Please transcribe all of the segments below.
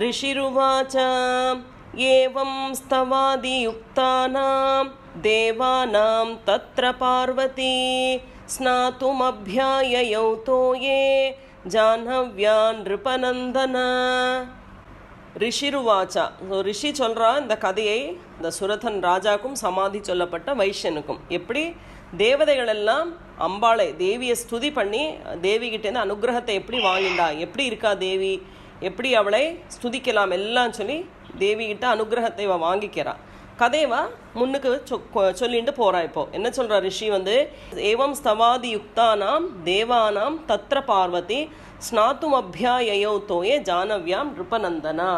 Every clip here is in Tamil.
ऋषिरुवाच एवं स्तवादियुक्तानां देवानां तत्र पार्वती स्नातुमभ्याययौ तोये जाह्नव्या नृपनन्दन ரிஷிருவாச்சா ஸோ ரிஷி சொல்கிறா இந்த கதையை இந்த சுரதன் ராஜாக்கும் சமாதி சொல்லப்பட்ட வைஷ்யனுக்கும் எப்படி தேவதைகள் எல்லாம் அம்பாளை தேவியை ஸ்துதி பண்ணி தேவிகிட்டேருந்து அனுகிரகத்தை எப்படி வாங்கிண்டா எப்படி இருக்கா தேவி எப்படி அவளை ஸ்துதிக்கலாம் எல்லாம் சொல்லி தேவிகிட்ட அனுகிரகத்தை இவன் வாங்கிக்கிறான் கதைவா முன்னுக்கு சொ- சொல்லிட்டு போறா இப்போ. என்ன சொல்றா ரிஷி வந்து ஏவம் ஸ்தவாதி யுக்தானாம் தேவானாம் தத்ர பார்வதி ஸ்நாத்தும் அபியாயோ தோயே ஜானவ்யாம் நிருபநந்தனா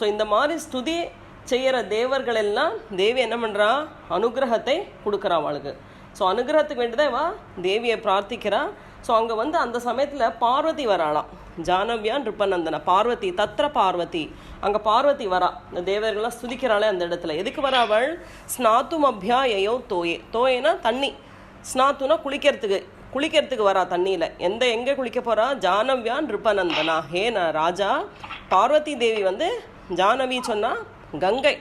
ஸோ இந்த மாதிரி ஸ்துதி செய்கிற தேவர்கள் எல்லாம் தேவி என்ன பண்ணுறா அனுகிரகத்தை கொடுக்குறா அவளுக்கு. ஸோ அனுகிரகத்துக்கு வேண்டிதான் இவா தேவியை பிரார்த்திக்கிறா. ஸோ அங்கே வந்து அந்த சமயத்தில் பார்வதி வராளாம். ஜானவியான் நிருபநந்தனா. பார்வதி தத்ர பார்வதி. அங்கே பார்வதி வரா. இந்த தேவர்கள்லாம் சுதிக்கிறாளே அந்த இடத்துல. எதுக்கு வரா அவள்? ஸ்நாத்தும் அபியாயோ தோயே. தோயேனா தண்ணி. ஸ்நாத்துனா குளிக்கிறதுக்கு. குளிக்கிறதுக்கு வரா தண்ணியில். எந்த எங்கே குளிக்க போகிறா ஜானவியான் நிருபநந்தனா. ஹே நான் ராஜா. பார்வதி தேவி வந்து ஜானவி சொன்னால் கங்கை.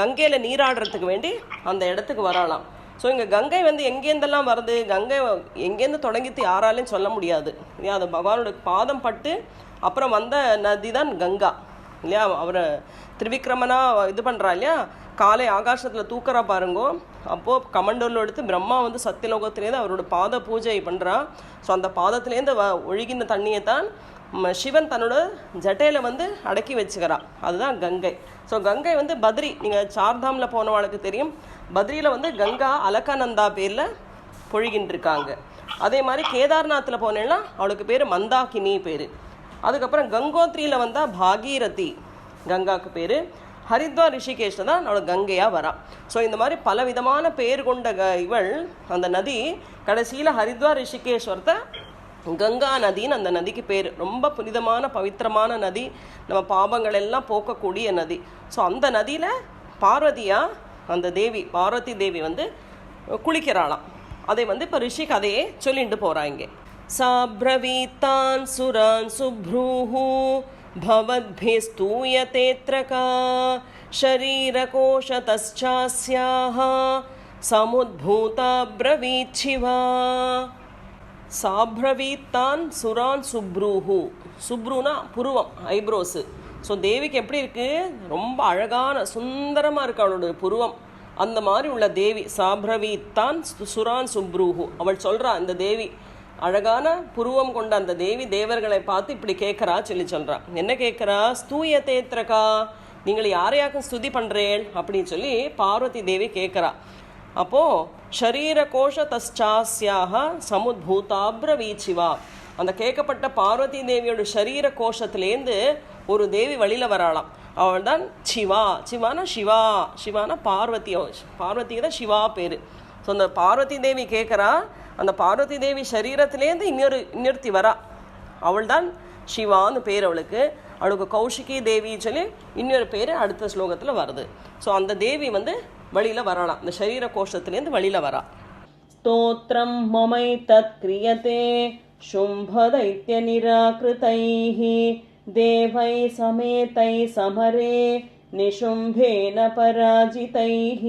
கங்கையில் நீராடுறதுக்கு வேண்டி அந்த இடத்துக்கு வராளாம். ஸோ இங்கே கங்கை வந்து எங்கேருந்தெல்லாம் வருது? கங்கை எங்கேருந்து தொடங்கித்து யாராலையும் சொல்ல முடியாது. இல்லையா? அது பகவானோட பாதம் பட்டு அப்புறம் வந்த நதி தான் கங்கா. இல்லையா? அவரை திரிவிக்ரமனா இது பண்ணுறா இல்லையா? காலை ஆகாசத்தில் தூக்குறா பாருங்கோ. அப்போது கமண்டூரில் எடுத்து பிரம்மா வந்து சத்தியலோகத்திலேருந்து அவரோட பாத பூஜை பண்ணுறா ஸோ அந்த பாதத்துலேருந்து வ ஒழுகின தண்ணியை தான் சிவன் தன்னோட ஜட்டையில் வந்து அடக்கி வச்சுக்கிறான் அதுதான் கங்கை. ஸோ கங்கை வந்து பத்ரி. நீங்கள் சார்தாமில் போனவாளுக்கு தெரியும். பத்ரியில் வந்து கங்கா அலகானந்தா பேரில் பொழிகின்றிருக்காங்க. அதே மாதிரி கேதார்நாத்தில் போனேன்னா அவளுக்கு பேர் மந்தாகினி பேர். அதுக்கப்புறம் கங்கோத்ரியில் வந்தால் பாகீரதி கங்காவுக்கு பேர். ஹரித்வார் ரிஷிகேஷில் தான் அவளுக்கு கங்கையாக வரான் ஸோ இந்த மாதிரி பல விதமான பேர் கொண்ட க இவள் அந்த நதி கடைசியில் ஹரித்வார் ரிஷிகேஸ்வரத்தை கங்கா நதின்னு அந்த நதிக்கு பேர். ரொம்ப புனிதமான பவித்திரமான நதி. நம்ம பாபங்கள் எல்லாம் போக்கக்கூடிய நதி. ஸோ அந்த நதியில் பார்வதியாக அந்த தேவி பார்வதி தேவி வந்து குளிக்கிறாளாம் அதை வந்து இப்போ ரிஷி கதையே சொல்லிட்டு போகிறாங்க சாப்ரவீத்தான் சுரான் சுப்ரூஹு भवद्भिस्तूयतेऽत्र का शरीरकोशतश्चास्याः समुद्भूता ब्रवीच्छिवा சாப்ரவீத்தான் சுரான் சுப்ரூஹு சுப்ருனா புருவம் ஐப்ரோஸு ஸோ தேவிக்கு எப்படி இருக்கு? ரொம்ப அழகான சுந்தரமாக இருக்கு அவளோட புருவம். அந்த மாதிரி உள்ள தேவி சாப்ரவித்தான் சு- சுரான் சுப்ரூஹு அவள் சொல்றா அந்த தேவி அழகான புருவம் கொண்ட அந்த தேவி தேவர்களை பார்த்து இப்படி கேட்குறா சொல்லி சொல்றா. என்ன கேட்குறா? ஸ்தூய தேத்திரகா நீங்கள் யாரையாக்கும் ஸ்துதி பண்றேன் அப்படின்னு சொல்லி பார்வதி தேவி கேட்குறா. அப்போ ஷரீர கோஷ தஸ்சாஸ்யாக சமுத்பூதாப்ரவீச்சிவா அந்த கேட்கப்பட்ட பார்வதி தேவியோட ஷரீர கோஷத்துலேருந்து ஒரு தேவி வழியில வராளாம் அவள் தான் சிவா சிவானா சிவா சிவானா பார்வதி பார்வதிக்கு தான் சிவா பேர் ஸோ அந்த பார்வதி தேவி கேட்குறா அந்த பார்வதி தேவி சரீரத்திலேருந்து இன்னொரு இன்னொருத்தி வரா அவள் தான் சிவான்னு பேர் அவளுக்கு அவளுக்கு கௌஷிகி தேவி சொல்லி இன்னொரு பேர் அடுத்த ஸ்லோகத்தில் வருது ஸோ அந்த தேவி வந்து வழியில் வரலாம் இந்த சரீர கோஷத்துலேருந்து வழியில் வரா स्तोत्रं ममैतत् क्रियते शुम्भदैत्यनिराकृतैः देवैः समेतैः समरे निशुम्भेन पराजितैः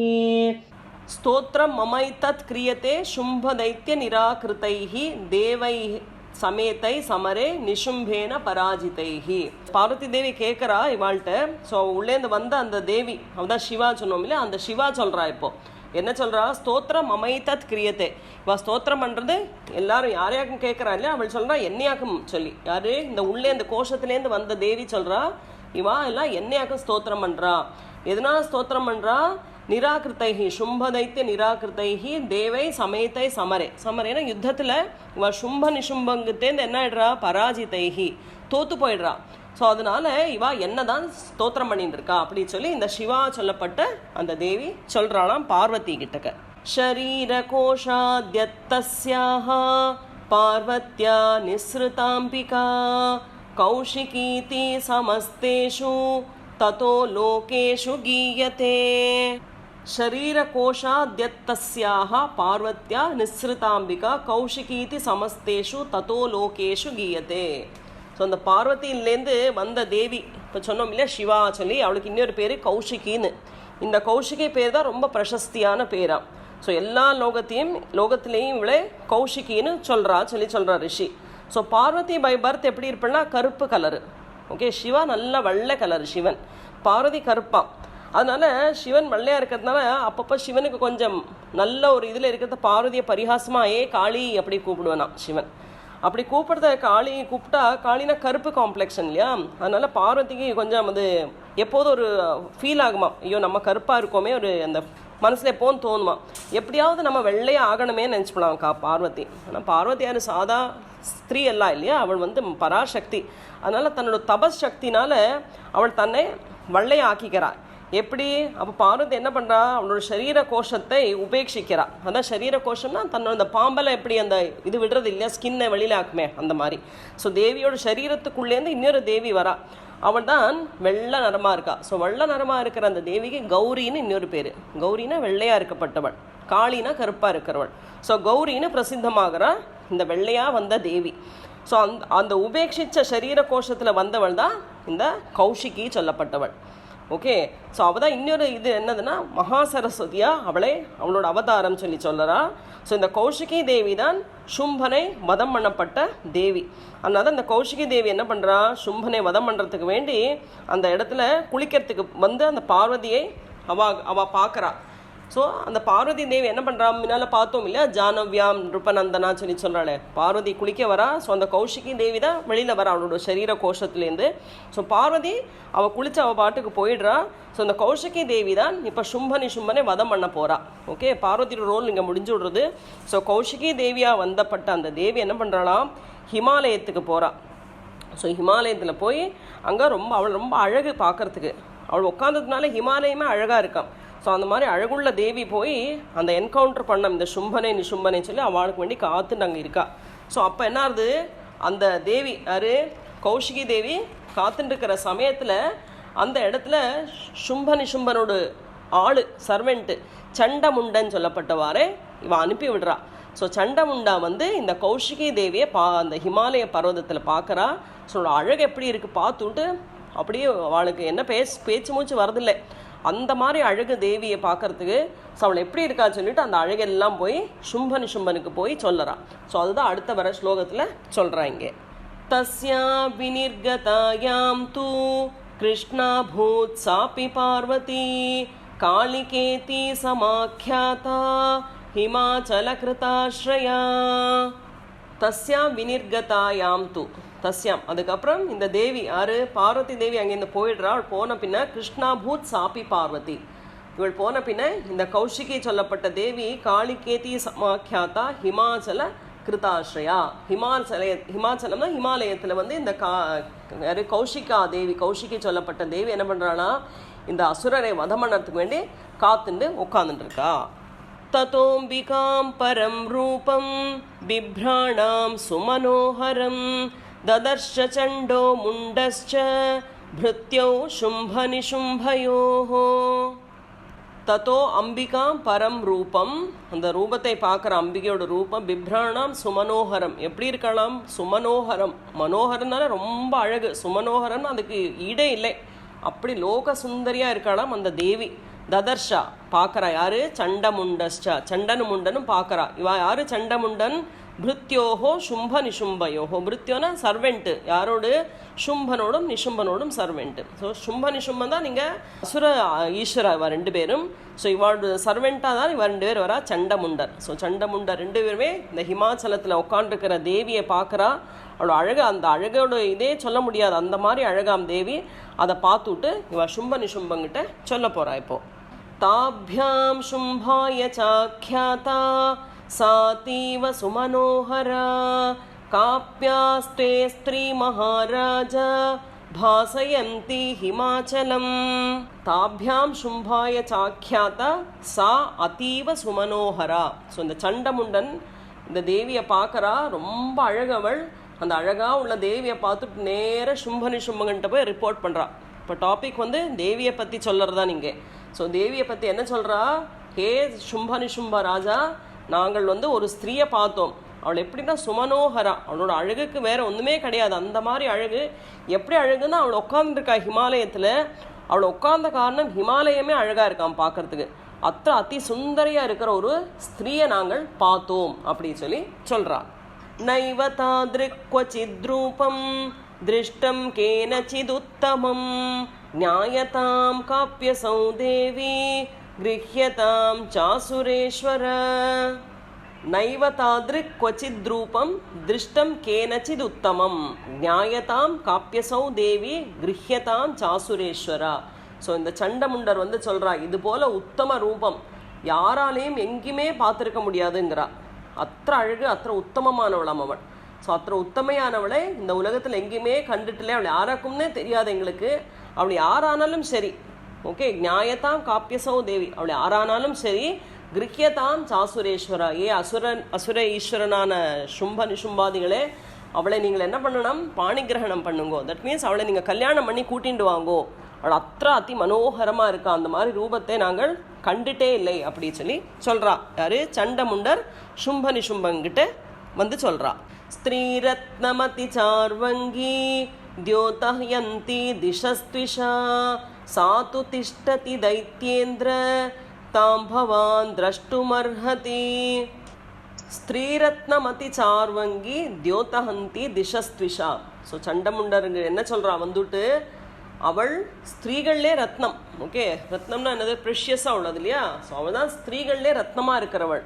स्तोत्रं ममैतत् क्रियते शुम्भदैत्यनिराकृतैः देवैः சமேத்தை சமரே நிஷும்பேன பராஜிதைஹி பார்வதி தேவி கேட்குறா இவாள்கிட்ட ஸோ உள்ளேந்து வந்த அந்த தேவி அவதான் சிவா சொன்னோம் இல்லையா அந்த சிவா சொல்றா இப்போ என்ன சொல்றா? ஸ்தோத்திரம் அமைத்தத் கிரியத்தே. இவ ஸ்தோத்திரம் பண்றது எல்லாரும் யாரையாக்கும் கேட்குறா இல்லையா? அவள் சொல்றா என்னையாக்கும் சொல்லி. யார்? இந்த உள்ளே இந்த கோஷத்துலேருந்து வந்த தேவி சொல்றா இவா எல்லாம் என்னையாக்கும் ஸ்தோத்திரம் பண்றா. எதனால் ஸ்தோத்திரம் பண்றா? நிராகிருத்தைஹி சும்பதைத்திய நிராகிருத்தைஹி தேவை சமயத்தை சமரே. சமரேனா யுத்தத்தில் இவ சும்ப நிசும்பங்கத்தேந்து என்ன ஆயிடுறா? பராஜிதைஹி தோத்து போயிடுறா. ஸோ அதனால இவா என்னதான் ஸ்தோத்திரம் பண்ணியிருந்திருக்கா அப்படின்னு சொல்லி இந்த சிவா சொல்லப்பட்ட அந்த தேவி சொல்கிறாளாம் பார்வதி கிட்டக்க. ஷரீர கோஷாத்யத்தஸ்யாக பார்வத்யா நிஸ்ருதாம்பிகா கௌஷிகீதி சமஸ்தேஷு ததோ லோகேஷு கீயத்தே शरीरकोशाद्यत्तस्याः पार्वत्या निःसृताम्बिका கௌஷிகீதி சமஸ்தேஷு ततो लोकेषु गीयते. ஸோ அந்த பார்வதியிலேருந்து வந்த தேவி இப்போ சொன்னோம் இல்லையா சிவா சொல்லி அவளுக்கு இன்னொரு பேர் கௌஷிகின்னு. இந்த கௌஷிகி பேர் தான் ரொம்ப பிரசஸ்தியான பேராம் ஸோ எல்லா லோகத்தையும் லோகத்திலையும் இவளே கௌஷிகின்னு சொல்கிறா சொல்லி சொல்கிறா Rishi. So Parvati by birth எப்படி இருப்பேன்னா கருப்பு கலரு ஓகே சிவா நல்ல வெள்ளை கலர் சிவன். பார்வதி கருப்பா. அதனால் சிவன் வெள்ளையாக இருக்கிறதுனால அப்பப்போ சிவனுக்கு கொஞ்சம் நல்ல ஒரு இதில் இருக்கிறத பார்வதியை பரிகாசமாக ஏ காளி அப்படி கூப்பிடுவேனா சிவன். அப்படி கூப்பிடுறத காளி கூப்பிட்டா காளினா கருப்பு காம்ப்ளெக்ஷன் இல்லையா? அதனால பார்வதிக்கு கொஞ்சம் அது எப்போதும் ஒரு ஃபீல் ஆகுமா? ஐயோ நம்ம கருப்பாக இருக்கோமே ஒரு அந்த மனசில் எப்போவும் தோணுமா? எப்படியாவது நம்ம வெள்ளையாக ஆகணுமே நினச்சிப்பலாம் கா பார்வதி. ஆனால் பார்வதி யார் சாதா ஸ்திரீ எல்லாம் இல்லையா? அவள் வந்து பராசக்தி. அதனால் தன்னோட தபஸ் சக்தினால் அவள் தன்னை வெள்ளையை ஆக்கிக்கிறாள் எப்படி? அப்போ பார்வதி என்ன பண்ணுறா அவளோட சரீர கோஷத்தை உபேட்சிக்கிறா. அதான் சரீர கோஷம்னா தன்னோட அந்த பாம்பெல்லாம் எப்படி அந்த இது விடுறது இல்லையா? ஸ்கின்னை வெளியில் ஆக்குமே அந்த மாதிரி. ஸோ தேவியோட சரீரத்துக்குள்ளேருந்து இன்னொரு தேவி வரா. அவள் தான் வெள்ளை நரமாக இருக்கா. ஸோ வெள்ள நரமாக இருக்கிற அந்த தேவிக்கு கௌரின்னு இன்னொரு பேர். கௌரினா வெள்ளையாக இருக்கப்பட்டவள். காளினா கருப்பாக இருக்கிறவள். ஸோ கௌரின்னு பிரசித்தமாகிறா இந்த வெள்ளையாக வந்த தேவி. ஸோ அந்த அந்த உபேட்சித்த சரீர கோஷத்தில் வந்தவள் தான் இந்த கௌஷிகி சொல்லப்பட்டவள். ஓகே ஸோ அவள் தான் இன்னொரு இது என்னதுன்னா மகா சரஸ்வதியா அவளே அவளோட அவதாரம் சொல்லி சொல்லறா. ஸோ இந்த கௌஷிகி தேவி தான் சும்பனை வதம் பண்ணப்பட்ட தேவி. அதனால தான் இந்த கௌஷிகி தேவி என்ன பண்ணுறா சும்பனை வதம் பண்ணுறதுக்கு வேண்டி அந்த இடத்துல குளிக்கிறதுக்கு வந்து அந்த பார்வதியை அவ அவ பார்க்குறா. ஸோ அந்த பார்வதி தேவி என்ன பண்ணுறா முன்னால் பார்த்தோம் இல்லையா? ஜானவ்யாம் நிருபநந்தனா சொல்லி சொல்கிறாளே பார்வதி குளிக்க வரா. ஸோ அந்த கௌஷிகி தேவி தான் வெளியில் வரா. அவளோட சரீர கோஷத்துலேருந்து ஸோ பார்வதி அவள் குளிச்சு அவள் பாட்டுக்கு போயிடுறா. ஸோ அந்த கௌஷிகி தேவி தான் இப்போ சும்பனி சும்பனை வதம் பண்ண போகிறா ஓகே பார்வதியோட ரோல் இங்கே முடிஞ்சு விடுறது. ஸோ கௌஷிகி தேவியாக வந்தப்பட்ட அந்த தேவி என்ன பண்ணுறாளாம் ஹிமாலயத்துக்கு போகிறா ஸோ ஹிமாலயத்தில் போய் அங்கே ரொம்ப அவள் ரொம்ப அழகு பார்க்கறதுக்கு. அவள் உட்காந்ததுனால ஹிமாலயமே அழகாக இருக்கான் ஸோ அந்த மாதிரி அழகுள்ள தேவி போய் அந்த என்கவுண்டர் பண்ண இந்த சும்பனை நிசும்பனை சொல்லி அவளுக்கு வேண்டி காத்துட்டு அங்கே இருக்கா. ஸோ அப்போ என்ன ஆகுது அந்த தேவி யாரு? கௌஷிகி தேவி காத்துட்டு இருக்கிற சமயத்தில் அந்த இடத்துல சும்ப நிசும்பனோட ஆள் சர்வெண்ட்டு சண்டமுண்டன்னு சொல்லப்பட்டவாறே இவ அனுப்பி விடுறா. ஸோ சண்டமுண்டா வந்து இந்த கௌஷிகி தேவியை பா அந்த ஹிமாலய பர்வதத்தில் பார்க்குறா ஸோ அழகு எப்படி இருக்குது பார்த்துட்டு அப்படியே அவளுக்கு என்ன பேச்சு பேச்சு மூச்சு வரதில்லை அந்த மாதிரி அழகு தேவியை பார்க்கறதுக்கு ஸோ அவள் எப்படி இருக்கா சொல்லிட்டு அந்த அழகெல்லாம் போய் சும்பன் சும்பனுக்கு போய் சொல்லறா ஸோ அதுதான் அடுத்த வர ஸ்லோகத்தில் சொல்கிறாங்க தஸ்யா விநிர்கதாயாம் தூ கிருஷ்ணாபூத் சாப்பி பார்வதி காளிகேதி சமாக்கியாதா ஹிமாச்சலகிருதாஸ்ரயா தஸ்யா வினிர்கதாயாம் தூ தஸ்யாம். அதுக்கப்புறம் இந்த தேவி யாரு? பார்வதி தேவி அங்கேருந்து போயிடுறா. அவள் போன பின்ன கிருஷ்ணா பூத் சாப்பி பார்வதி. இவள் போன பின்ன இந்த கௌஷிகி சொல்லப்பட்ட தேவி காளிகேதி சமாக்கியாத்தா ஹிமாச்சல கிருதாஷ்ரயா ஹிமாச்சலய ஹிமாச்சலம்னா ஹிமாலயத்தில் வந்து இந்த கா கௌஷிகா தேவி கௌஷிகி சொல்லப்பட்ட தேவி என்ன பண்ணுறான்னா இந்த அசுரரை வதம் வேண்டி காத்துண்டு உட்காந்துட்டுருக்கா தத்தோம்பிகாம் பரம் ரூபம் பிப்ராணாம் சுமனோகரம் ददर्श चण्डो मुण्डश्च भृत्यौ शुम्भनिशुम्भयोः தத்தோ அம்பிகாம் பரம் ரூபம் அந்த ரூபத்தை பார்க்குற அம்பிகையோட ரூபம் பிப்ராணாம் சுமனோகரம் எப்படி இருக்கலாம் சுமனோகரம் மனோகரம்னால ரொம்ப அழகு சுமனோகரம்னு அதுக்கு ஈடே இல்லை அப்படி லோக சுந்தரியாக இருக்கலாம் அந்த தேவி ததர்ஷா பார்க்குறா யாரு சண்டமுண்டஸ்டா சண்டனு முண்டனும் பார்க்குறா இவா யாரு சண்டமுண்டன் பிருத்யோஹோ சும்ப நிசும்பயோஹோ பிருத்யோனா சர்வெண்ட்டு யாரோடு சும்பனோடும் நிசும்பனோடும் சர்வெண்ட்டு ஸோ சும்ப நிசும்பன் தான் நீங்கள் அசுர ஈஸ்வரா இவ ரெண்டு பேரும் ஸோ இவாளோட சர்வெண்ட்டாக தான் இவ ரெண்டு பேர் வரா சண்டமுண்டர் ஸோ சண்டமுண்டர் ரெண்டு பேருமே இந்த ஹிமாச்சலத்தில் உட்காண்டிருக்கிற தேவியை பார்க்குறா அவளோட அழகு அந்த அழகோட இதே சொல்ல முடியாது அந்த மாதிரி அழகாம் தேவி அதை பார்த்துட்டு இவ சும்ப நிசும்பங்கிட்ட சொல்ல போகிறா இப்போ ताभ्यां शुम्भाय चाख्याता सातीव सुमनोहरा काप्यास्ते स्त्रीमहाराज भासयन्ति हिमाचलं ताभ्यां शुम्भाय चाख्याता சா அதீவ சுமனோகரா ஸோ இந்த சண்டமுண்டன் இந்த தேவியை பார்க்கறா ரொம்ப அழகவள் அந்த அழகாக உள்ள தேவியை பார்த்துட்டு நேர சும்பனி சும்பகன்ட்ட போய் ரிப்போர்ட் பண்ணுறா இப்போ டாபிக் வந்து தேவியை பற்றி சொல்லறதா நீங்கள் ஸோ தேவியை பற்றி என்ன சொல்கிறா ஹே சும்ப நிசும்ப ராஜா நாங்கள் வந்து ஒரு ஸ்திரீயை பார்த்தோம். அவள் எப்படின்னா சுமனோகரா. அவளோட அழகுக்கு வேற ஒன்றுமே கிடையாது. அந்த மாதிரி அழகு. எப்படி அழகுன்னா அவள் உட்காந்துருக்கா ஹிமாலயத்தில். அவள் உட்காந்த காரணம் ஹிமாலயமே அழகாக இருக்கான் பார்க்குறதுக்கு. அத்த அத்தி சுந்தரியாக இருக்கிற ஒரு ஸ்திரீயை நாங்கள் பார்த்தோம் அப்படின்னு சொல்லி சொல்கிறான் நைவ தாதிருக் கொச்சித்ரூபம் திருஷ்டம் கேனச்சிதுத்தமம் நியாயதாம் காப்பிய சௌதேவி गृह्यतां चासुरेश्वर। नैव ரூபம் திருஷ்டம் கேனச்சித் உத்தமம் ஞாயதாம் காப்பியசௌ தேவி கிரஹ்யதாம் சாசுரேஸ்வரா ஸோ இந்த சண்டமுண்டர் வந்து சொல்கிறா இது போல் உத்தம ரூபம் யாராலையும் எங்கேயுமே பார்த்துருக்க முடியாதுங்கிறா. அத்த அழகு அத்த உத்தமமானவளாம் அவள். ஸோ அத்த உத்தமையானவளை இந்த உலகத்தில் எங்கேயுமே கண்டுட்டுல அவள் யாராக்கும்னே தெரியாது எங்களுக்கு. அவள் யாரானாலும் சரி ஓகே நியாயத்தாம் காப்பியசோ தேவி. அவளை ஆறானாலும் சரி கிரிக்கியதாம் சாசுரேஸ்வரா ஏ அசுரன் அசுர ஈஸ்வரனான சும்ப நிசும்பாதிகளே அவளை நீங்கள் என்ன பண்ணணும்? பாணிகிரகணம் பண்ணுங்கோ. தட் மீன்ஸ் அவளை நீங்கள் கல்யாணம் பண்ணி கூட்டிட்டு வாங்கோ. அவள் அத்திர அதி மனோகரமாக இருக்கா. அந்த மாதிரி ரூபத்தை நாங்கள் கண்டுட்டே இல்லை அப்படி சொல்லி சொல்கிறா யாரு? சண்டமுண்டர் சும்ப நிசும்பங்கிட்ட வந்து சொல்கிறா ஸ்திரீரத்னமதி சார்வங்கி தியோதயந்தி திசஸ்திஷா सा तु तिष्ठति दैत्येन्द्र तां भवान् द्रष्टुमर्हति ஸ்திரீரத்னமதி சார்வங்கி தியோதஹந்தி திசஸ்த்விஷா ஸோ சண்டமுண்டருங்க என்ன சொல்றா வந்துட்டு அவள் ஸ்திரீகள்லே ரத்னம் ஓகே ரத்னம்னா என்னது ப்ரிஷியஸாக உள்ளது இல்லையா ஸோ அவள் தான் ஸ்திரீகள்லே ரத்னமாக இருக்கிறவள்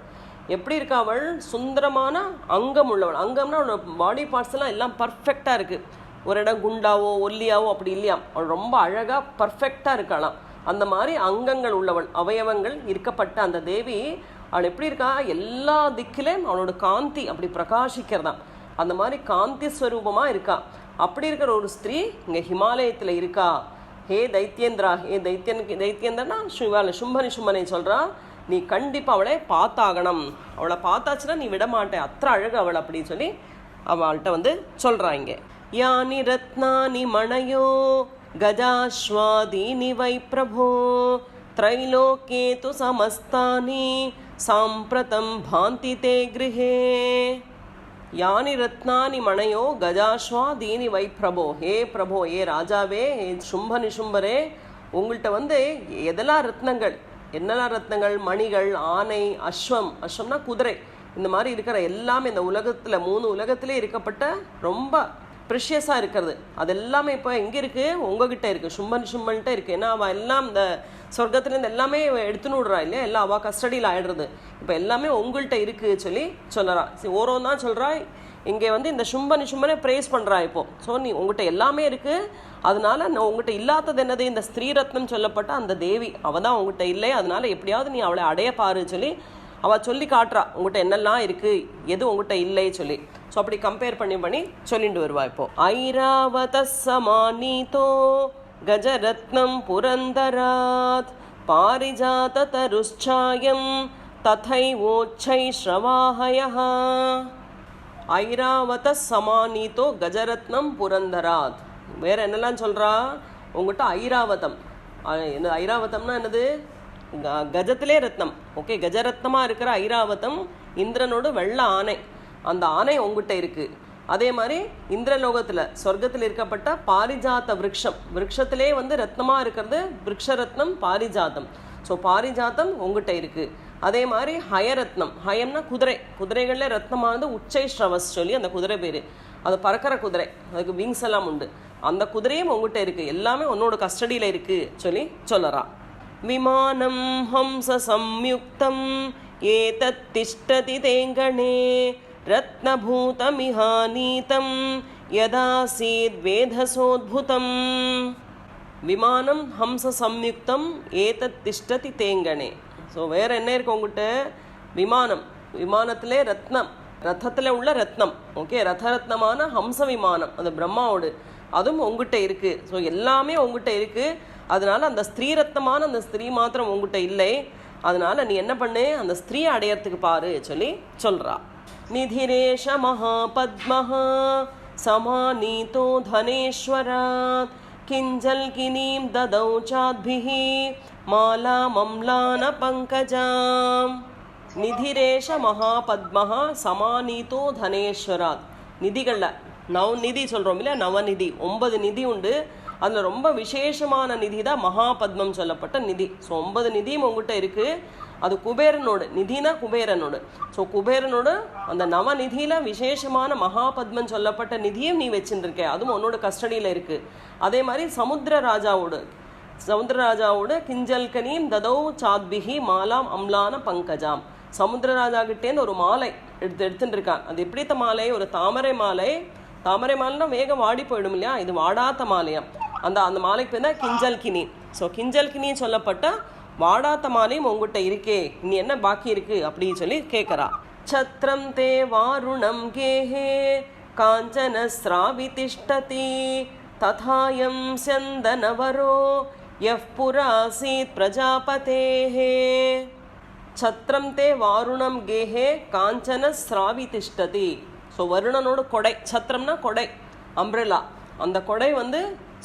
எப்படி இருக்கா அவள் சுந்தரமான அங்கம் உள்ளவள் அங்கம்னா அவளோட பாடி பார்ட்ஸ் எல்லாம் எல்லாம் பர்ஃபெக்டாக இருக்குது ஒரு இடம் குண்டாவோ ஒல்லியாவோ அப்படி இல்லையா? அவள் ரொம்ப அழகாக பர்ஃபெக்டாக இருக்கலாம் அந்த மாதிரி அங்கங்கள் உள்ளவள் அவயவங்கள் இருக்கப்பட்ட அந்த தேவி அவள் எப்படி இருக்கா? எல்லா திக்கிலையும் அவளோட காந்தி அப்படி பிரகாசிக்கிறதாம். அந்த மாதிரி காந்தி ஸ்வரூபமாக இருக்கா. அப்படி இருக்கிற ஒரு ஸ்திரீ இங்கே ஹிமாலயத்தில் இருக்கா. ஹே தைத்தியேந்திரா ஹே தைத்தியன் தைத்யேந்திரனா சிவால சும்பனி சும்பனை சொல்கிறா நீ கண்டிப்பாக அவளை பார்த்தாகணும். அவளை பார்த்தாச்சுன்னா நீ விட மாட்டே அത്ര அழகு அவள் அப்படின்னு சொல்லி அவள்கிட்ட வந்து சொல்கிறா இங்கே யானி ரத்னானி மணயோ கஜாஸ்வாதீனி வை பிரபோ त्रैलोक्ये तु समस्तानि साम्प्रतं भान्ति ते गृहे யானி ரத்னானி மணையோ கஜாஸ்வா தீனி வை பிரபோ ஹே பிரபோ ஏ ராஜாவே ஏ சும்ப நிசும்பரே உங்கள்கிட்ட வந்து எதெல்லாம் ரத்னங்கள் என்னெல்லாம் ரத்னங்கள் மணிகள் ஆனை அஸ்வம் அஸ்வம்னா குதிரை இந்த மாதிரி இருக்கிற எல்லாமே இந்த உலகத்தில் மூணு உலகத்திலே இருக்கப்பட்ட ரொம்ப ப்ரெஷியஸாக இருக்கிறது. அது எல்லாமே இப்போ எங்கே இருக்குது உங்ககிட்ட இருக்குது சும்மன் சும்மன்ட்டே இருக்குது ஏன்னா அவள் எல்லாம் இந்த சொர்க்கத்துலேருந்து எல்லாமே எடுத்துன்னு விடுறா இல்லையா? எல்லாம் அவள் கஸ்டடியில் ஆயிடுறது. இப்போ எல்லாமே உங்கள்கிட்ட இருக்குது சொல்லி சொல்லறா சரி ஓரம் தான் சொல்கிறா இங்கே வந்து இந்த சும்பன் நிசும்பனை ப்ரேஸ் பண்ணுறா இப்போ. ஸோ நீ உங்கள்கிட்ட எல்லாமே இருக்குது அதனால நான் உங்கள்கிட்ட இல்லாதது என்னது? இந்த ஸ்ரீரத்னம் சொல்லப்பட்ட அந்த தேவி. அவள் தான் உங்கள்கிட்ட இல்லை. அதனால எப்படியாவது நீ அவளை அடைய பாரு சொல்லி அவள் சொல்லி காட்டுறா. உங்கள்கிட்ட என்னெல்லாம் இருக்குது எது உங்கள்கிட்ட இல்லை சொல்லி. ஸோ அப்படி கம்பேர் பண்ணி பண்ணி சொல்லிட்டு வருவா இப்போ. ஐராவத சமானீதோ கஜரத்னம் புரந்தராத் பாரிஜாத தருச்சாயம் ததைவோச்சை ஸ்ரவாஹயः ஐராவத சமானீதோ கஜரத்னம் புரந்தராத். வேற என்னெல்லாம் சொல்றா? உங்ககிட்ட ஐராவதம். என்ன ஐராவதம்னா என்னது? க- கஜத்திலே ரத்னம். ஓகே கஜரத்னமாக இருக்கிற ஐராவதம் இந்திரனோட வெள்ள ஆணை. அந்த ஆணை உங்ககிட்ட இருக்குது அதே மாதிரி இந்திரலோகத்தில் சொர்க்கத்தில் இருக்கப்பட்ட பாரிஜாத்த விரக்ஷம். விரக்ஷத்திலே வந்து ரத்னமாக இருக்கிறது விரக்ஷரத்னம் பாரிஜாதம். ஸோ பாரிஜாத்தம் உங்ககிட்ட இருக்குது அதே மாதிரி ஹயரத்னம். ஹயம்னா குதிரை. குதிரைகளில் ரத்னமானது உச்சை ஸ்ரவஸ் சொல்லி அந்த குதிரை பேர். அது பறக்கிற குதிரை. அதுக்கு விங்ஸ் எல்லாம் உண்டு. அந்த குதிரையும் உங்ககிட்ட இருக்குது எல்லாமே உன்னோட கஸ்டடியில் இருக்குது சொல்லி சொல்லறான் விமானம் ஹம்ச சம்யுக்தம். ஏதத் திஷ்டதி தேங்கனே. रत्नभूतमिहानीतं यदासीद्वेधसोद्भुतम् விமானம் ஹம்ச சம்யுக்தம் ஏதத் திஷ்டதி தேங்கனே ஸோ வேற என்ன இருக்கு உங்ககிட்ட விமானம் விமானத்திலே ரத்னம் ரத்தத்தில் உள்ள ரத்னம் ஓகே ரத ரத்னமான ஹம்ச விமானம் அது பிரம்மாவோடு அதுவும் உங்ககிட்ட இருக்கு ஸோ எல்லாமே உங்ககிட்ட இருக்கு அதனால அந்த ஸ்திரீ ரத்னமான அந்த ஸ்திரீ மாத்திரம் உங்ககிட்ட இல்லை அதனால் நீ என்ன பண்ணு? அந்த ஸ்திரீ அடையறதுக்கு பாரு சொல்லி சொல்கிறா நிதிரேஷ மகா பத்மஹா சமானீதோ தனேஸ்வராத் கிஞ்சல் கினீம் ததௌ சாத்பிஹி மாலா மம்லான பங்கஜாம். நிதிரேஷ மகா பத்மஹா சமானீதோ தனேஸ்வராத். நிதிகளில் நவ நிதி சொல்கிறோம் இல்லையா? நவநிதி. ஒன்பது நிதி உண்டு. அதில் ரொம்ப விசேஷமான நிதி தான் மகாபத்மம் சொல்லப்பட்ட நிதி. ஸோ ஒன்பது நிதியும் உங்ககிட்ட இருக்குது அது குபேரனோடு நிதினா குபேரனோடு. ஸோ குபேரனோட அந்த நவநிதியில் விசேஷமான மகாபத்மன் சொல்லப்பட்ட நிதியும் நீ வச்சுருக்க அதுவும் உன்னோட கஸ்டடியில் இருக்குது அதே மாதிரி சமுத்திர ராஜாவோடு சமுத்திரராஜாவோட கிஞ்சல்கனியும் ததோ சாத்பிகி மாலாம் அம்லான பங்கஜாம். சமுத்திரராஜா கிட்டேருந்து ஒரு மாலை எடுத்து எடுத்துட்டு இருக்கான் அது எப்படித்த மாலை? ஒரு தாமரை மாலை. தாமரை மாலைனா வேகம் வாடி போயிடும் இல்லையா? இது வாடாத்த மாலையாம். அந்த அந்த மாலைக்கு பேர் தான் கிஞ்சல்கினி ஸோ கிஞ்சல்கினி சொல்லப்பட்ட வாடாத்த மாலையும் உங்ககிட்ட இருக்கே. நீ என்ன பாக்கி இருக்கு? அப்படின்னு சொல்லி கேட்குறா சத்ரம் தே வாருணம் கேஹே காஞ்சன ஸ்ராவிதிஷ்டதி ததாயம் சந்தனவரோ எஃப் புராசீத் பிரஜாபதேஹே. சத்ரம் தே வாருணம் கேஹே காஞ்சன ஸ்ராவி திஷ்டதி. ஸோ வருணனோட கொடை சத்திரம்னா கொடை அம்ப்ரெலா அந்த கொடை வந்து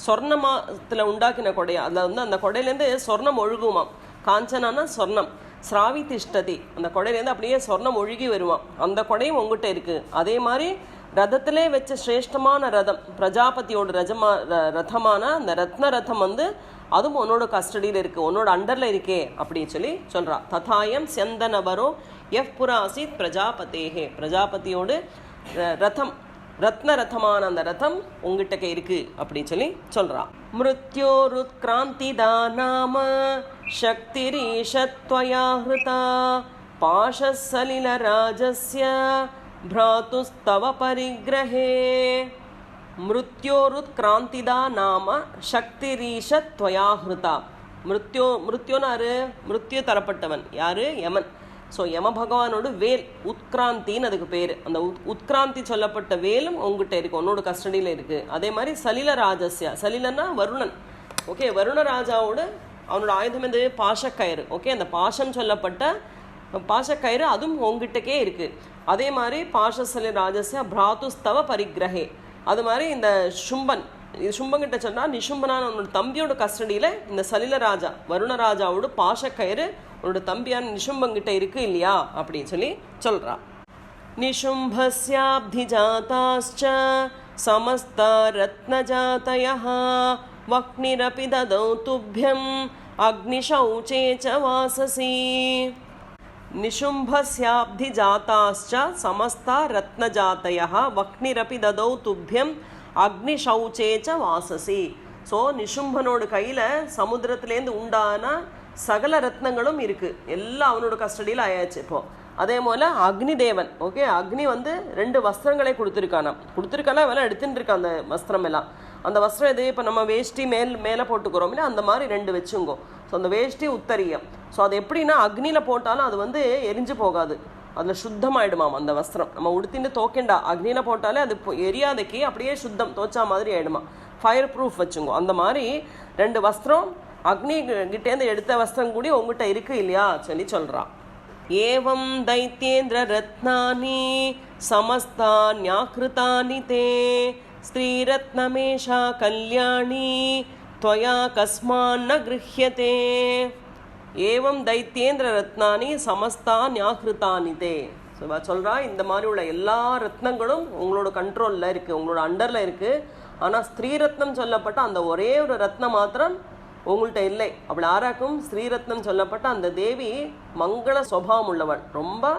சொர்ணமாத்தில் உண்டாக்கின கொடையா? அதில் வந்து அந்த கொடையிலேருந்து சொர்ணம் ஒழுகுமாம். காஞ்சனானா சொர்ணம். ஸ்ராவி திஷ்டதி. அந்த கொடையிலேருந்து அப்படியே சொர்ணம் ஒழுகி வருவான் அந்த கொடையும் உங்ககிட்ட இருக்குது அதே மாதிரி ரதத்திலே வச்ச சிரேஷ்டமான ரதம் பிரஜாபதியோட ரஜமா ர- ரதமான அந்த ரத்ன ரதம் வந்து அதுவும் உன்னோட கஸ்டடியில் இருக்குது உன்னோட அண்டரில் இருக்கே அப்படின்னு சொல்லி சொல்கிறா ததாயம் செந்தனவரோ எஃப் புராசித் பிரஜாபதேஹே பிரஜாபதியோடு ரதம். ரத்ன ரதமான அந்த ரதம் உங்ககிட்டக்க இருக்கு அப்படின்னு சொல்லி சொல்கிறான் மிருத்யோரு கிராந்தி தானாம சக்தி ரீஷத்வயா ஹிருதா பாஷசலில ராஜஸ்ய பிராத்துஸ்தவ பரிகிரகே மிருத்யோருத் கிராந்திதா நாம சக்தி ரீஷத்வயா ஹிருதா மிருத்யோ மிருத்யோனாரு மிருத்யு தரப்பட்டவன் யாரு? யமன். ஸோ யம பகவானோட வேல் உத்கிராந்தின்னு அதுக்கு பேர். அந்த உத் உத்கிராந்தி சொல்லப்பட்ட வேலும் உங்ககிட்ட இருக்கு உன்னோட கஸ்டடியில் இருக்கு. அதே மாதிரி சலில ராஜஸ்யா சலிலன்னா வருணன். ஓகே வருண ராஜாவோட அவனோட ஆயுதம் எது? பாஷக்கயிறு. ஓகே அந்த பாஷம் சொல்லப்பட்ட பாஷக்கயிறு அதுவும் உங்ககிட்டக்கே இருக்கு. அதே மாதிரி பாஷசலி ராஜஸ்யா பிராத்துஸ்தவ பரிகிரகே அது மாதிரி இந்த சும்பன். சும்பங்கிட்ட சொன்னா நிஷும்பனான உன்னோட தம்பியோட கஸ்டடியில் இந்த சலில ராஜா வருணராஜாவோட பாசக்கயிறு உன்னோட தம்பியான நிஷும்பங்கிட்ட இருக்கு இல்லையா அப்படின்னு சொல்லி சொல்றா निशुम्भस्याब्धिजाताश्च समस्ता रत्नजातयः वह्निरपि ददौ तुभ्यम् अग्निशौचे च वाससि निशुम्भस्याब्धिजाताश्च समस्ता रत्नजातयः वह्निरपि ददौ तुभ्यम् அக்னி சௌச்சேச்ச வாசசி. ஸோ நிஷும்பனோட கையில் சமுத்திரத்துலேருந்து உண்டான சகல ரத்னங்களும் இருக்குது எல்லாம் அவனோட கஸ்டடியில் ஆயாச்சு இப்போ. அதே போல் அக்னி தேவன் ஓகே? அக்னி வந்து ரெண்டு வஸ்திரங்களே கொடுத்துருக்கானா கொடுத்துருக்கானா வேலை எடுத்துட்டு இருக்கான் அந்த வஸ்திரம் எல்லாம். அந்த வஸ்திரம் எது இப்போ நம்ம வேஷ்டி மேல் மேலே போட்டுக்கிறோம் இல்லை அந்த மாதிரி ரெண்டு வச்சுங்கோ. ஸோ அந்த வேஷ்டி உத்தரியம். ஸோ அது எப்படின்னா அக்னியில் போட்டாலும் அது வந்து எரிஞ்சு போகாது. அதில் சுத்தமாயிடுமாம் அந்த வஸ்திரம் நம்ம உடுத்திட்டு தோக்கேண்டா அக்னியில் போட்டாலே அது பொ- எரியாதைக்கு அப்படியே சுத்தம் தோச்சா மாதிரி ஆயிடுமா ஃபயர் ப்ரூஃப் வச்சுங்கோ அந்த மாதிரி ரெண்டு வஸ்திரம் அக்னி கி- கிட்டேருந்து எடுத்த வஸ்திரம் கூடி உங்ககிட்ட இருக்கு இல்லையா சொல்லி சொல்கிறான் ஏவம் தைத்யேந்திர ரத்னானி சமஸ்தான்யாக்கிருதானி தே ஸ்ரீரத்னமேஷா கல்யாணி त्वया कस्मान्न गृह्यते ஏவம் தைத்தேந்திர ரத்னானி சமஸ்தா ஞாகிருத்தானி தே. இந்த மாதிரி உள்ள எல்லா ரத்னங்களும் உங்களோட கண்ட்ரோலில் இருக்குது உங்களோட அண்டரில் இருக்குது ஆனால் ஸ்ரீரத்னம் சொல்லப்பட்ட அந்த ஒரே ஒரு ரத்னம் மாத்திரம் உங்கள்கிட்ட இல்லை. அப்படி ஆராக்கும் ஸ்ரீரத்னம் சொல்லப்பட்ட அந்த தேவி மங்கள சுவாவம் உள்ளவள். ரொம்ப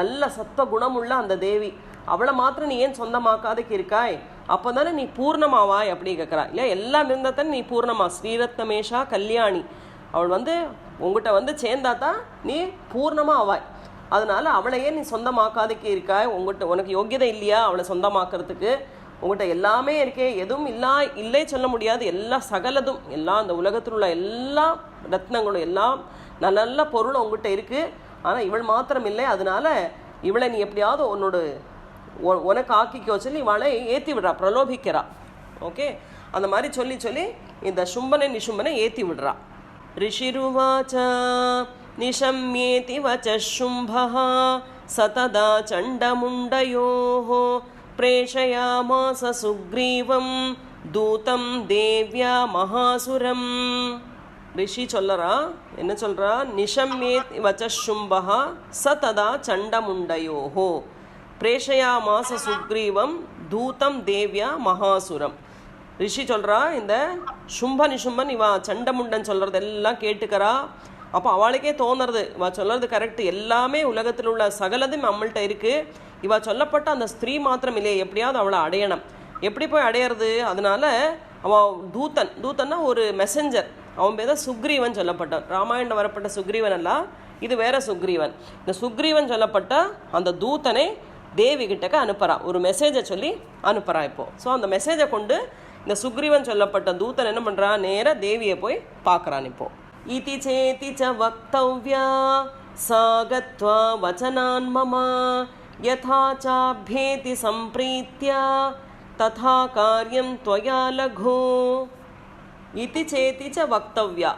நல்ல சத்துவ குணமுள்ள அந்த தேவி. அவளை மாத்திரம் நீ ஏன் சொந்தமாக்காதக்கு இருக்காய்? அப்போ தானே நீ பூர்ணமாவாய் அப்படி கேட்குறா இல்லை எல்லாம் இருந்தால் தானே நீ பூர்ணமா. ஸ்ரீரத்னமேஷா கல்யாணி. அவள் வந்து உங்ககிட்ட வந்து சேர்ந்தா தான் நீ பூர்ணமாக ஆவாய். அதனால் அவளையே நீ சொந்தமாக்காதுக்கு இருக்காய். உங்ககிட்ட உனக்கு யோக்கியதை இல்லையா? அவளை சொந்தமாக்குறதுக்கு உங்கள்கிட்ட எல்லாமே இருக்கே. எதுவும் இல்லா இல்லை சொல்ல முடியாது. எல்லா சகலதும் எல்லா அந்த உலகத்தில் உள்ள எல்லா ரத்னங்களும் எல்லாம் நல்ல நல்ல பொருளும் உங்ககிட்ட இருக்குது ஆனால் இவள் மாத்திரம் இல்லை. அதனால இவளை நீ எப்படியாவது உன்னோட உ- உனக்கு ஆக்கிக்கோ சொல்லி இவளை ஏற்றி விடுறா பிரலோபிக்கிறா. ஓகே? அந்த மாதிரி சொல்லி சொல்லி இந்த சும்பனை நிஷும்பனை ஏற்றி விடுறா. ऋषिरुवाच निशम्येति वचः शुम्भः सतदा चण्डमुण्डयोः प्रेषयामास सुग्रीवं दूतं देव्या महासुरम् ரிஷி சொல்லறா என்ன சொல்றா நிஷம்யே வச்ச சும்பகா ச ததா சண்டமுண்டயோஹோ பிரேஷயாமாச சுக்ரீவம் தூதம் தேவ்யா மகாசுரம் ரிஷி சொல்கிறா இந்த சும்ப நிஷும்பன் இவா சண்டமுண்டன் சொல்றதெல்லாம் கேட்டுக்கிறா. அப்போ அவளுக்கே தோணுறது இவ சொல்றது கரெக்ட் எல்லாமே உலகத்தில் உள்ள சகலதும் நம்மள்கிட்ட இருக்குது இவ சொல்லப்பட்ட அந்த ஸ்திரீ மாத்திரம் இல்லையே எப்படியாவது அவளை அடையணும். எப்படி போய் அடையிறது? அதனால அவன் தூத்தன் தூத்தன்னா ஒரு மெசஞ்சர் அவன் பேர் தான் சுக்ரீவன் சொல்லப்பட்டான். ராமாயணம் வரப்பட்ட சுக்ரீவன் அல்ல இது வேற சுக்ரீவன். இந்த சுக்ரீவன் சொல்லப்பட்ட அந்த தூத்தனை தேவி கிட்டக்க அனுப்புகிறான் ஒரு மெசேஜை சொல்லி அனுப்புகிறான் இப்போது ஸோ அந்த மெசேஜை கொண்டு இந்த சுக்ரீவன் சொல்லப்பட்ட தூத்தன் என்ன பண்ணுறான் நேராக தேவியை போய் பார்க்குறான் இப்போ. இதி சேதி ச வக்தவ்யா சாகத்வா வச்சனான் மமா. யதா சாபியேதி சம்பிரீத்தியா ததா காரியம் துவயா லகு. இதி சேதி ச வக்தவ்யா.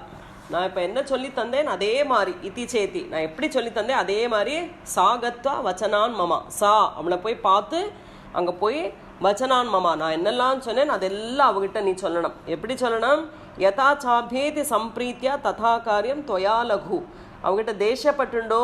நான் இப்போ என்ன சொல்லி தந்தேன்? அதே மாதிரி இத்தி சேத்தி நான் எப்படி சொல்லி தந்தேன்? அதே மாதிரி சாகத்வா வச்சனான் மமா. சா அவளை போய் பார்த்து அங்கே போய் வச்சனான் மமா நான் என்னெல்லாம் சொன்னேன் அதெல்லாம் அவகிட்ட நீ சொல்லணும். எப்படி சொல்லணும்? யதா சாபேதி சம்பிரீத்தியா ததா காரியம் தொயா லகு. அவகிட்ட தேசப்பட்டுண்டோ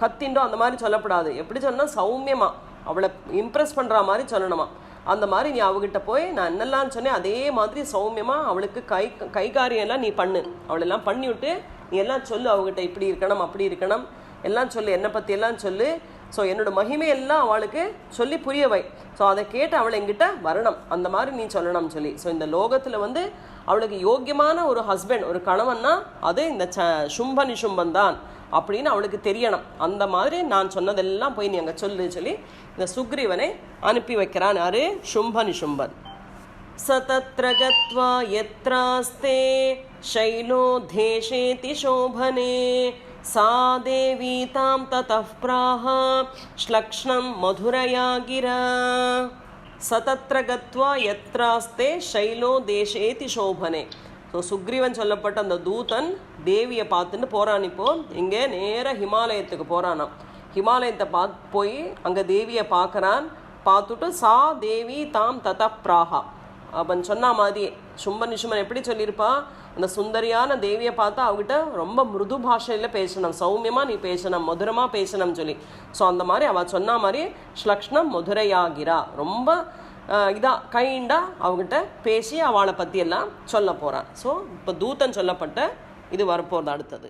கத்திண்டோ அந்த மாதிரி சொல்லப்படாது. எப்படி சொன்னால் சௌமியமா. அவளை இம்ப்ரெஸ் பண்ணுற மாதிரி சொல்லணுமா. அந்த மாதிரி நீ அவகிட்ட போய் நான் என்னெல்லாம் சொன்னேன் அதே மாதிரி சௌமியமாக அவளுக்கு கை கைகாரியம் எல்லாம் நீ பண்ணு. அவளெல்லாம் பண்ணி விட்டு நீ எல்லாம் சொல்லு அவகிட்ட இப்படி இருக்கணும் அப்படி இருக்கணும். எல்லாம் சொல்லு என்னை பற்றியெல்லாம் எல்லாம் சொல்லு. ஸோ என்னோட மகிமையெல்லாம் அவளுக்கு சொல்லி புரிய வை ஸோ அதை கேட்டு அவளை எங்கிட்ட வரணும் அந்த மாதிரி நீ சொல்லணும் சொல்லி ஸோ இந்த லோகத்தில் வந்து அவளுக்கு யோக்கியமான ஒரு ஹஸ்பண்ட் ஒரு கணவன்னா அது இந்த ச சும்ப நிஷும்பன் தான் அப்படின்னு அவளுக்கு தெரியணும் அந்த மாதிரி நான் சொன்னதெல்லாம் போய் நீ அங்கே சொல்லு சொல்லி இந்த சுக்ரீவனை அனுப்பி வைக்கிறான் யாரு சும்ப நிஷும்பன் स तत्र गत्वा यत्रास्ते शैलोद्धेशेति शोभने सा देवी तां ततः प्राह श्लक्ष्णं मधुरया गिरा स तत्र गत्वा यत्रास्ते शैलोदेशेति शोभने ஸோ சுக்ரீவன் சொல்லப்பட்ட அந்த தூதன் தேவியை பார்த்துட்டு போறான் இப்போ இங்கே நேராக ஹிமாலயத்துக்கு போறானாம் ஹிமாலயத்தை பார்த்து போய் அங்கே தேவியை பார்க்கறான் பார்த்துட்டு சா தேவி தாம் தத பிராகா அவன் சொன்ன மாதிரியே சும்ப நிஷுமன் எப்படி சொல்லியிருப்பா அந்த சுந்தரியான தேவியை பார்த்தா அவகிட்ட ரொம்ப மிருது பாஷையில் பேசணும் சௌமியமாக நீ பேசணும் மதுரமாக பேசணும்னு சொல்லி. ஸோ அந்த மாதிரி அவள் சொன்ன மாதிரி ஸ்லக்ஷ்ணம் மதுரையாகிறா. ரொம்ப இதாக கைண்டாக அவகிட்ட பேசி அவளை பற்றியெல்லாம் சொல்ல போகிறான் ஸோ இப்போ தூத்தன் சொல்லப்பட்ட இது வரப்போகிறது அடுத்தது.